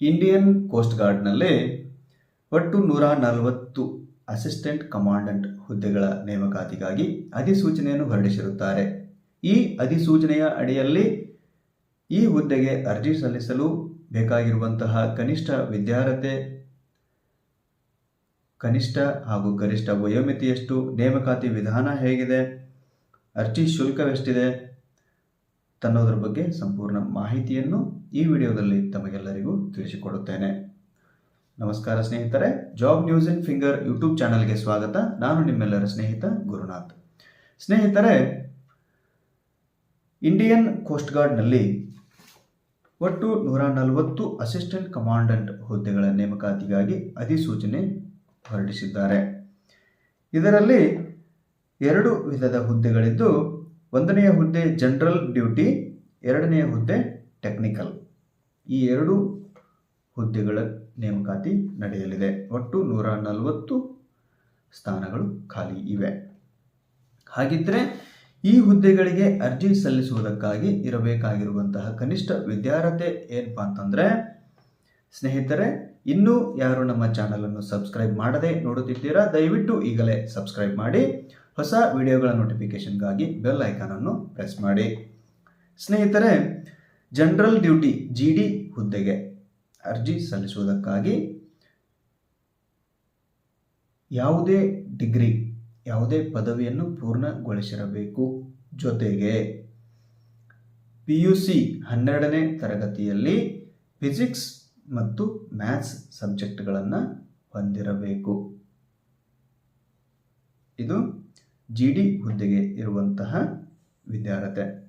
Indian coast ಗಾರ್ಡ್ನಲ್ಲಿ ಒಟ್ಟು ನೂರ ನಲವತ್ತು ಅಸಿಸ್ಟೆಂಟ್ ಕಮಾಂಡೆಂಟ್ ಹುದ್ದೆಗಳ ನೇಮಕಾತಿಗಾಗಿ ಅಧಿಸೂಚನೆಯನ್ನು ಹೊರಡಿಸಿರುತ್ತಾರೆ. ಈ ಅಧಿಸೂಚನೆಯ ಅಡಿಯಲ್ಲಿ ಈ ಹುದ್ದೆಗೆ ಅರ್ಜಿ ಸಲ್ಲಿಸಲು ಬೇಕಾಗಿರುವಂತಹ ಕನಿಷ್ಠ ವಿದ್ಯಾರ್ಹತೆ, ಕನಿಷ್ಠ ಹಾಗೂ ಗರಿಷ್ಠ ವಯೋಮಿತಿ ಎಷ್ಟು ನೇಮಕಾತಿ ವಿಧಾನ ಹೇಗಿದೆ, ಅರ್ಜಿ ಶುಲ್ಕವೆಷ್ಟಿದೆ ತನ್ನೋದ್ರ ಬಗ್ಗೆ ಸಂಪೂರ್ಣ ಮಾಹಿತಿಯನ್ನು ಈ ವಿಡಿಯೋದಲ್ಲಿ ತಮಗೆಲ್ಲರಿಗೂ ತಿಳಿಸಿಕೊಡುತ್ತೇನೆ. ನಮಸ್ಕಾರ ಸ್ನೇಹಿತರೆ job news in finger YouTube ಚಾನಲ್ಗೆ ಸ್ವಾಗತ. ನಾನು ನಿಮ್ಮೆಲ್ಲರ ಸ್ನೇಹಿತ ಗುರುನಾಥ್. ಸ್ನೇಹಿತರೆ ಇಂಡಿಯನ್ ಕೋಸ್ಟ್ ಗಾರ್ಡ್ನಲ್ಲಿ ಒಟ್ಟು ನೂರ ನಲವತ್ತು ಅಸಿಸ್ಟೆಂಟ್ ಕಮಾಂಡೆಂಟ್ ಹುದ್ದೆಗಳ ನೇಮಕಾತಿಗಾಗಿ ಅಧಿಸೂಚನೆ ಹೊರಡಿಸಿದ್ದಾರೆ. ಇದರಲ್ಲಿ ಎರಡು ವಿಧದ ಹುದ್ದೆಗಳಿದ್ದು ಒಂದನೆಯ ಹುದ್ದೆ ಜನರಲ್ ಡ್ಯೂಟಿ, ಎರಡನೆಯ ಹುದ್ದೆ ಟೆಕ್ನಿಕಲ್. ಈ ಎರಡು ಹುದ್ದೆಗಳ ನೇಮಕಾತಿ ನಡೆಯಲಿದೆ. ಒಟ್ಟು ನೂರ ನಲವತ್ತು ಸ್ಥಾನಗಳು ಖಾಲಿ ಇವೆ. ಹಾಗಿದ್ದರೆ ಈ ಹುದ್ದೆಗಳಿಗೆ ಅರ್ಜಿ ಸಲ್ಲಿಸುವುದಕ್ಕಾಗಿ ಇರಬೇಕಾಗಿರುವಂತಹ ಕನಿಷ್ಠ ವಿದ್ಯಾರ್ಹತೆ ಏನಪ್ಪಾ ಅಂತಂದರೆ, ಸ್ನೇಹಿತರೆ, ಇನ್ನೂ ಯಾರು ನಮ್ಮ ಚಾನಲನ್ನು ಸಬ್ಸ್ಕ್ರೈಬ್ ಮಾಡದೆ ನೋಡುತ್ತಿದ್ದೀರಾ, ದಯವಿಟ್ಟು ಈಗಲೇ ಸಬ್ಸ್ಕ್ರೈಬ್ ಮಾಡಿ. ಹೊಸ ವಿಡಿಯೋಗಳ ನೋಟಿಫಿಕೇಶನ್ಗಾಗಿ ಬೆಲ್ ಐಕಾನನ್ನು ಪ್ರೆಸ್ ಮಾಡಿ. ಸ್ನೇಹಿತರೆ ಜನರಲ್ ಡ್ಯೂಟಿ ಜಿ ಡಿ ಹುದ್ದೆಗೆ ಅರ್ಜಿ ಸಲ್ಲಿಸುವುದಕ್ಕಾಗಿ ಯಾವುದೇ ಡಿಗ್ರಿ ಯಾವುದೇ ಪದವಿಯನ್ನು ಪೂರ್ಣಗೊಳಿಸಿರಬೇಕು. ಜೊತೆಗೆ ಪಿ ಯು ಸಿ ಹನ್ನೆರಡನೇ ತರಗತಿಯಲ್ಲಿ ಫಿಸಿಕ್ಸ್ ಮತ್ತು ಮ್ಯಾಥ್ಸ್ ಸಬ್ಜೆಕ್ಟ್ಗಳನ್ನು ಹೊಂದಿರಬೇಕು. ಇದು ಜಿ ಡಿ ಹುದ್ದೆಗೆ ಇರುವಂತಹ ವಿದ್ಯಾರ್ಹತೆ.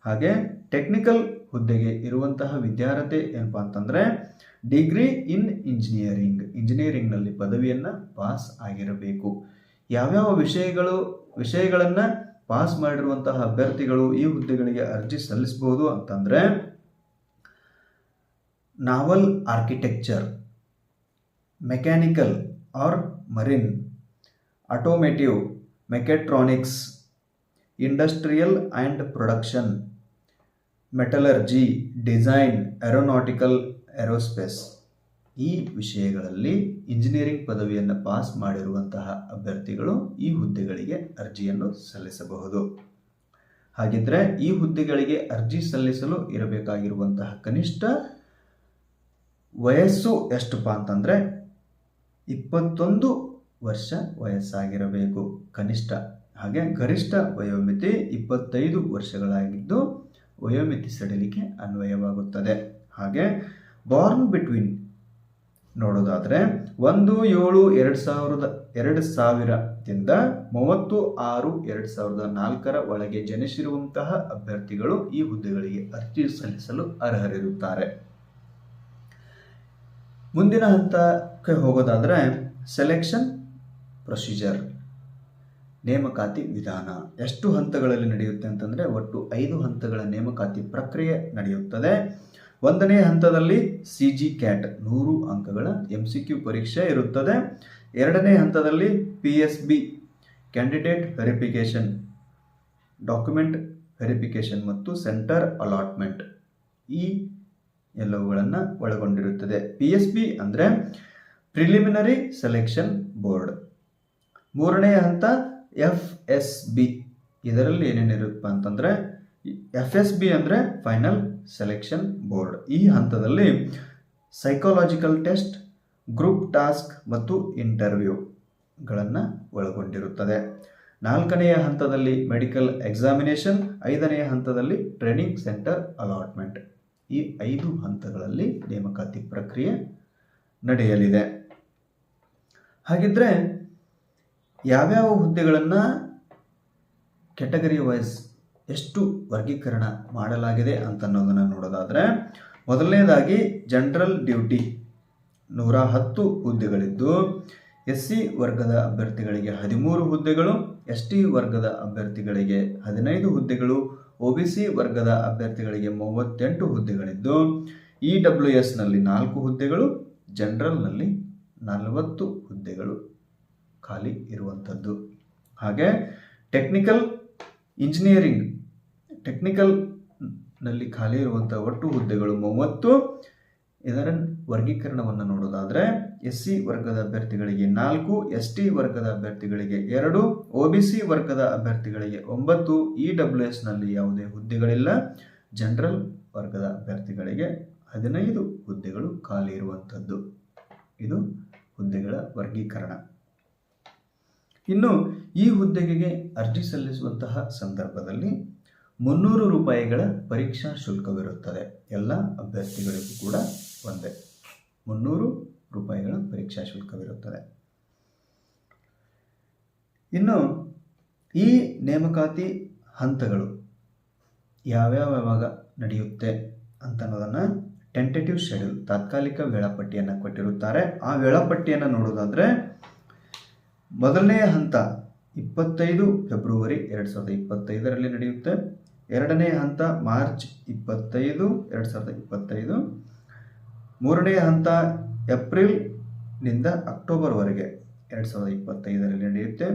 ಹಾಗೆ ಟೆಕ್ನಿಕಲ್ ಹುದ್ದೆಗೆ ಇರುವಂತಹ ವಿದ್ಯಾರ್ಹತೆ ಏನಪ್ಪ ಅಂತಂದರೆ ಡಿಗ್ರಿ ಇನ್ ಇಂಜಿನಿಯರಿಂಗ್ ಇಂಜಿನಿಯರಿಂಗ್ನಲ್ಲಿ ಪದವಿಯನ್ನು ಪಾಸ್ ಆಗಿರಬೇಕು. ಯಾವ್ಯಾವ ವಿಷಯಗಳು, ವಿಷಯಗಳನ್ನು ಪಾಸ್ ಮಾಡಿರುವಂತಹ ಅಭ್ಯರ್ಥಿಗಳು ಈ ಹುದ್ದೆಗಳಿಗೆ ಅರ್ಜಿ ಸಲ್ಲಿಸಬಹುದು ಅಂತಂದರೆ naval architecture mechanical or marine automotive mechatronics industrial and production, metallurgy, design, aeronautical, aerospace. ಈ ವಿಷಯಗಳಲ್ಲಿ ಇಂಜಿನಿಯರಿಂಗ್ ಪದವಿಯನ್ನು ಪಾಸ್ ಮಾಡಿರುವಂತಹ ಅಭ್ಯರ್ಥಿಗಳು ಈ ಹುದ್ದೆಗಳಿಗೆ ಅರ್ಜಿಯನ್ನು ಸಲ್ಲಿಸಬಹುದು. ಹಾಗಿದ್ರೆ ಈ ಹುದ್ದೆಗಳಿಗೆ ಅರ್ಜಿ ಸಲ್ಲಿಸಲು ಇರಬೇಕಾಗಿರುವಂತಹ ಕನಿಷ್ಠ ವಯಸ್ಸು ಎಷ್ಟಪ್ಪ ಅಂತಂದರೆ, ಇಪ್ಪತ್ತೊಂದು ವರ್ಷ ವಯಸ್ಸಾಗಿರಬೇಕು. ಕನಿಷ್ಠ, ಹಾಗೆ ಗರಿಷ್ಠ ವಯೋಮಿತಿ ಇಪ್ಪತ್ತೈದು ವರ್ಷಗಳಾಗಿದ್ದು ವಯೋಮಿತಿ ಸಡಿಲಿಕೆ ಅನ್ವಯವಾಗುತ್ತದೆ. ಹಾಗೆ ಬಾರ್ನ್ ಬಿಟ್ವೀನ್ ನೋಡೋದಾದರೆ ಒಂದು ಏಳು ಎರಡು ಸಾವಿರದ ಎರಡು ಸಾವಿರದಿಂದ ಮೂವತ್ತು ಆರು ಎರಡು ಸಾವಿರದ ನಾಲ್ಕರ ಒಳಗೆ ಜನಿಸಿರುವಂತಹ ಅಭ್ಯರ್ಥಿಗಳು ಈ ಹುದ್ದೆಗಳಿಗೆ ಅರ್ಜಿ ಸಲ್ಲಿಸಲು ಅರ್ಹರಿರುತ್ತಾರೆ. ಮುಂದಿನ ಹಂತಕ್ಕೆ ಹೋಗೋದಾದರೆ ಸೆಲೆಕ್ಷನ್ ಪ್ರೊಸೀಜರ್ ನೇಮಕಾತಿ ವಿಧಾನ. ಎಷ್ಟು ಹಂತಗಳಲ್ಲಿ ನಡೆಯುತ್ತೆ ಅಂತಂದರೆ ಒಟ್ಟು ಐದು ಹಂತಗಳ ನೇಮಕಾತಿ ಪ್ರಕ್ರಿಯೆ ನಡೆಯುತ್ತದೆ. ಒಂದನೇ ಹಂತದಲ್ಲಿ ಸಿ ಜಿ ಕ್ಯಾಟ್ ನೂರು ಅಂಕಗಳ ಎಂ ಸಿ ಕ್ಯೂ ಪರೀಕ್ಷೆ ಇರುತ್ತದೆ. ಎರಡನೇ ಹಂತದಲ್ಲಿ P S B candidate verification document verification ಮತ್ತು ಸೆಂಟರ್ ಅಲಾಟ್ಮೆಂಟ್ ಈ ಎಲ್ಲವುಗಳನ್ನು ಒಳಗೊಂಡಿರುತ್ತದೆ. ಪಿ ಎಸ್ ಬಿ ಅಂದರೆ ಪ್ರಿಲಿಮಿನರಿ ಸೆಲೆಕ್ಷನ್ ಬೋರ್ಡ್ ಮೂರನೇ ಹಂತ ಎಫ್ ಎಸ್ ಬಿ ಇದರಲ್ಲಿ ಏನೇನಿರುತ್ತಪ್ಪ ಅಂತಂದರೆ ಎಫ್ ಎಸ್ ಬಿ ಅಂದರೆ ಫೈನಲ್ ಸೆಲೆಕ್ಷನ್ ಬೋರ್ಡ್ ಈ ಹಂತದಲ್ಲಿ ಸೈಕಾಲಜಿಕಲ್ ಟೆಸ್ಟ್ ಗ್ರೂಪ್ ಟಾಸ್ಕ್ ಮತ್ತು ಇಂಟರ್ವ್ಯೂಗಳನ್ನು ಒಳಗೊಂಡಿರುತ್ತದೆ. ನಾಲ್ಕನೆಯ ಹಂತದಲ್ಲಿ ಮೆಡಿಕಲ್ ಎಕ್ಸಾಮಿನೇಷನ್ ಐದನೆಯ ಹಂತದಲ್ಲಿ ಟ್ರೈನಿಂಗ್ ಸೆಂಟರ್ ಅಲಾಟ್ಮೆಂಟ್ ಈ ಐದು ಹಂತಗಳಲ್ಲಿ ನೇಮಕಾತಿ ಪ್ರಕ್ರಿಯೆ ನಡೆಯಲಿದೆ. ಹಾಗಿದ್ರೆ ಯಾವ್ಯಾವ ಹುದ್ದೆಗಳನ್ನು ಕ್ಯಾಟಗರಿ ವೈಸ್ ಎಷ್ಟು ವರ್ಗೀಕರಣ ಮಾಡಲಾಗಿದೆ ಅಂತ ಅನ್ನೋದನ್ನು ನೋಡೋದಾದರೆ, ಮೊದಲನೇದಾಗಿ ಜನರಲ್ ಡ್ಯೂಟಿ ನೂರ ಹತ್ತು ಹುದ್ದೆಗಳಿದ್ದು, ಎಸ್ ಸಿ ವರ್ಗದ ಅಭ್ಯರ್ಥಿಗಳಿಗೆ ಹದಿಮೂರು ಹುದ್ದೆಗಳು, ಎಸ್ ಟಿ ವರ್ಗದ ಅಭ್ಯರ್ಥಿಗಳಿಗೆ ಹದಿನೈದು ಹುದ್ದೆಗಳು ಒ ಬಿ ಸಿ ವರ್ಗದ ಅಭ್ಯರ್ಥಿಗಳಿಗೆ ಮೂವತ್ತೆಂಟು ಹುದ್ದೆಗಳಿದ್ದು ಇ ಡಬ್ಲ್ಯೂ ಎಸ್ನಲ್ಲಿ ನಾಲ್ಕು ಹುದ್ದೆಗಳು ಜನರಲ್ನಲ್ಲಿ ನಲವತ್ತು ಹುದ್ದೆಗಳು ಖಾಲಿ ಇರುವಂಥದ್ದು. ಹಾಗೆ ಟೆಕ್ನಿಕಲ್ ಇಂಜಿನಿಯರಿಂಗ್ ಟೆಕ್ನಿಕಲ್ನಲ್ಲಿ ಖಾಲಿ ಇರುವಂಥ ಒಟ್ಟು ಹುದ್ದೆಗಳು ಮೂವತ್ತು. ಇದರ ವರ್ಗೀಕರಣವನ್ನು ನೋಡೋದಾದರೆ ಎಸ್ ಸಿ ವರ್ಗದ ಅಭ್ಯರ್ಥಿಗಳಿಗೆ ನಾಲ್ಕು ಎಸ್ ಟಿ ವರ್ಗದ ಅಭ್ಯರ್ಥಿಗಳಿಗೆ ಎರಡು ಒ ಬಿ ಸಿ ವರ್ಗದ ಅಭ್ಯರ್ಥಿಗಳಿಗೆ ಒಂಬತ್ತು. ಇ ಡಬ್ಲ್ಯೂ ಎಸ್ನಲ್ಲಿ ಯಾವುದೇ ಹುದ್ದೆಗಳಿಲ್ಲ. ಜನರಲ್ ವರ್ಗದ ಅಭ್ಯರ್ಥಿಗಳಿಗೆ ಹದಿನೈದು ಹುದ್ದೆಗಳು ಖಾಲಿ ಇರುವಂಥದ್ದು. ಇದು ಹುದ್ದೆಗಳ ವರ್ಗೀಕರಣ. ಇನ್ನು ಈ ಹುದ್ದೆಗೆ ಅರ್ಜಿ ಸಲ್ಲಿಸುವಂತಹ ಸಂದರ್ಭದಲ್ಲಿ ಮುನ್ನೂರು ರೂಪಾಯಿಗಳ ಪರೀಕ್ಷಾ ಶುಲ್ಕವಿರುತ್ತದೆ. ಎಲ್ಲ ಅಭ್ಯರ್ಥಿಗಳಿಗೂ ಕೂಡ ಒಂದೇ. ಮುನ್ನೂರು ರೂಪಾಯಿಗಳ ಪರೀಕ್ಷಾ ಶುಲ್ಕವಿರುತ್ತದೆ. ಇನ್ನು ಈ ನೇಮಕಾತಿ ಹಂತಗಳು ಯಾವ್ಯಾವ ಯಾವಾಗ ನಡೆಯುತ್ತೆ ಅಂತ ಅನ್ನೋದನ್ನು ಟೆಂಟೇಟಿವ್ ಶೆಡ್ಯೂಲ್ ತಾತ್ಕಾಲಿಕ ವೇಳಾಪಟ್ಟಿಯನ್ನು ಕೊಟ್ಟಿರುತ್ತಾರೆ. ಆ ವೇಳಾಪಟ್ಟಿಯನ್ನು ನೋಡೋದಾದರೆ ಮೊದಲನೆಯ ಹಂತ ಇಪ್ಪತ್ತೈದು ಫೆಬ್ರವರಿ ಎರಡು ಸಾವಿರದ ಇಪ್ಪತ್ತೈದರಲ್ಲಿ ನಡೆಯುತ್ತೆ. ಎರಡನೇ ಹಂತ ಮಾರ್ಚ್ ಇಪ್ಪತ್ತೈದು, ಎರಡು ಸಾವಿರದ ಇಪ್ಪತ್ತೈದು. ಮೂರನೇ ಹಂತ ಏಪ್ರಿಲ್ನಿಂದ ಅಕ್ಟೋಬರ್ವರೆಗೆ ಎರಡು ಸಾವಿರದ ಇಪ್ಪತ್ತೈದರಲ್ಲಿ ನಡೆಯುತ್ತೆ.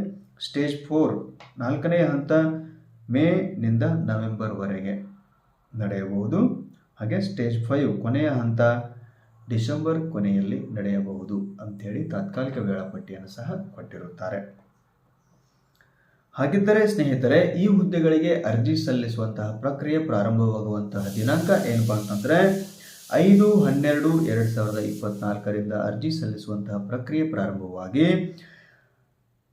ಸ್ಟೇಜ್ ಫೋರ್ ನಾಲ್ಕನೇ ಹಂತ ಮೇನಿಂದ ನವೆಂಬರ್ವರೆಗೆ ನಡೆಯಬಹುದು. ಹಾಗೆ ಸ್ಟೇಜ್ ಫೈವ್ ಕೊನೆಯ ಹಂತ ಡಿಸೆಂಬರ್ ಕೊನೆಯಲ್ಲಿ ನಡೆಯಬಹುದು ಅಂಥೇಳಿ ತಾತ್ಕಾಲಿಕ ವೇಳಾಪಟ್ಟಿಯನ್ನು ಸಹ ಕೊಟ್ಟಿರುತ್ತಾರೆ. ಹಾಗಿದ್ದರೆ ಸ್ನೇಹಿತರೆ, ಈ ಹುದ್ದೆಗಳಿಗೆ ಅರ್ಜಿ ಸಲ್ಲಿಸುವಂತಹ ಪ್ರಕ್ರಿಯೆ ಪ್ರಾರಂಭವಾಗುವಂತಹ ದಿನಾಂಕ ಏನಪ್ಪ ಅಂತಂದರೆ, ಐದು ಹನ್ನೆರಡು ಎರಡು ಸಾವಿರದ ಇಪ್ಪತ್ನಾಲ್ಕರಿಂದ ಅರ್ಜಿ ಸಲ್ಲಿಸುವಂತಹ ಪ್ರಕ್ರಿಯೆ ಪ್ರಾರಂಭವಾಗಿ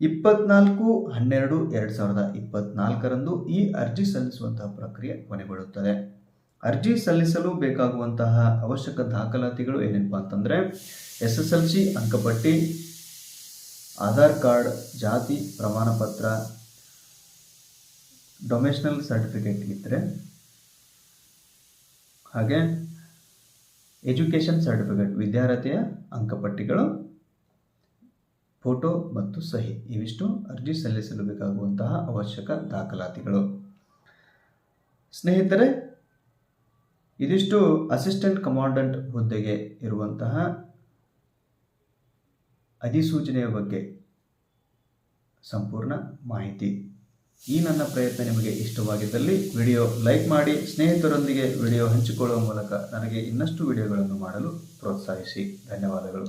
ಇಪ್ಪತ್ನಾಲ್ಕು ಹನ್ನೆರಡು ಎರಡು ಸಾವಿರದ ಇಪ್ಪತ್ನಾಲ್ಕರಂದು ಈ ಅರ್ಜಿ ಸಲ್ಲಿಸುವಂತಹ ಪ್ರಕ್ರಿಯೆ ಕೊನೆಗೊಳ್ಳುತ್ತದೆ. ಅರ್ಜಿ ಸಲ್ಲಿಸಲು ಬೇಕಾಗುವಂತಹ ಅವಶ್ಯಕ ದಾಖಲಾತಿಗಳು ಏನಪ್ಪ ಅಂತಂದರೆ ಎಸ್ ಎಸ್ ಎಲ್ ಸಿ, ಅಂಕಪಟ್ಟಿ, ಆಧಾರ್ ಕಾರ್ಡ್, ಜಾತಿ, ಪ್ರಮಾಣ ಪತ್ರ ಡೊಮೇಷನಲ್ ಸರ್ಟಿಫಿಕೇಟ್ ಇದ್ದರೆ ಹಾಗೆ ಎಜುಕೇಷನ್ ಸರ್ಟಿಫಿಕೇಟ್ ವಿದ್ಯಾರ್ಥಿಯ ಅಂಕಪಟ್ಟಿಗಳು, ಫೋಟೋ ಮತ್ತು ಸಹಿ, ಇವಿಷ್ಟು ಅರ್ಜಿ ಸಲ್ಲಿಸಲು ಬೇಕಾಗುವಂತಹ ಅವಶ್ಯಕ ದಾಖಲಾತಿಗಳು. ಸ್ನೇಹಿತರೆ ಇದಿಷ್ಟು ಅಸಿಸ್ಟೆಂಟ್ ಕಮಾಂಡೆಂಟ್ ಹುದ್ದೆಗೆ ಇರುವಂತಹ ಅಧಿಸೂಚನೆಯ ಬಗ್ಗೆ ಸಂಪೂರ್ಣ ಮಾಹಿತಿ. ಈ ನನ್ನ ಪ್ರಯತ್ನ ನಿಮಗೆ ಇಷ್ಟವಾಗಿದ್ದಲ್ಲಿ ವಿಡಿಯೋ ಲೈಕ್ ಮಾಡಿ, ಸ್ನೇಹಿತರೊಂದಿಗೆ ವಿಡಿಯೋ ಹಂಚಿಕೊಳ್ಳುವ ಮೂಲಕ ನನಗೆ ಇನ್ನಷ್ಟು ವಿಡಿಯೋಗಳನ್ನು ಮಾಡಲು ಪ್ರೋತ್ಸಾಹಿಸಿ. ಧನ್ಯವಾದಗಳು.